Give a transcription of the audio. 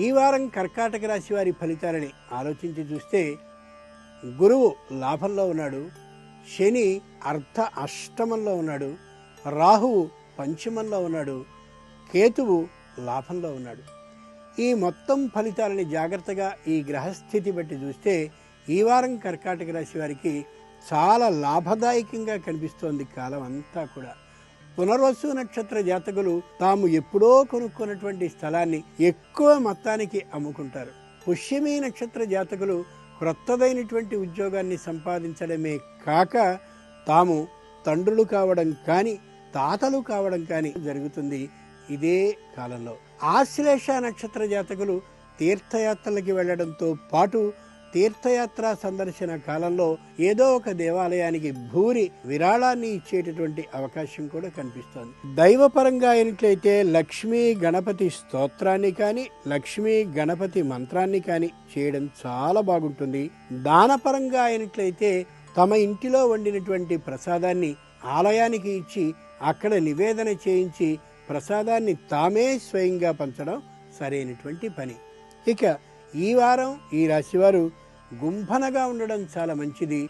ఈ వారం కర్కాటక రాశి వారి ఫలితాలని ఆలోచించి చూస్తే గురువు లాభంలో ఉన్నాడు శని అర్ధ అష్టమంలో ఉన్నాడు రాహువు పంచమంలో ఉన్నాడు కేతువు లాభంలో ఉన్నాడు. ఈ మొత్తం ఫలితాలని జాగ్రత్తగా ఈ గ్రహస్థితి బట్టి చూస్తే ఈ వారం కర్కాటక రాశి వారికి చాలా లాభదాయకంగా కనిపిస్తోంది కాలం అంతా కూడా. పునర్వసు నక్షత్ర జాతకులు తాము ఎప్పుడో కొనుక్కున్నటువంటి స్థలాన్ని ఎక్కువ మొత్తానికి అమ్ముకుంటారు. పుష్యమీ నక్షత్ర జాతకులు క్రొత్తదైనటువంటి ఉద్యోగాన్ని సంపాదించడమే కాక తాము తండ్రులు కావడం కానీ తాతలు కావడం కానీ జరుగుతుంది ఇదే కాలంలో. ఆశ్లేష నక్షత్ర జాతకులు తీర్థయాత్రలకి వెళ్ళడంతో పాటు తీర్థయాత్ర సందర్శన కాలంలో ఏదో ఒక దేవాలయానికి భూరి విరాళాన్ని ఇచ్చేటటువంటి అవకాశం కూడా కనిపిస్తోంది. దైవపరంగా అయినట్లయితే లక్ష్మీ గణపతి స్తోత్రాన్ని కానీ లక్ష్మీ గణపతి మంత్రాన్ని కానీ చేయడం చాలా బాగుంటుంది. దానపరంగా అయినట్లయితే తమ ఇంటిలో వండినటువంటి ప్రసాదాన్ని ఆలయానికి ఇచ్చి అక్కడ నివేదన చేయించి ప్రసాదాన్ని తామే స్వయంగా పంచడం సరైనటువంటి పని. ఇక ఈ వారం ఈ రాశివారు గుంభనగా ఉండడం చాలా మంచిది.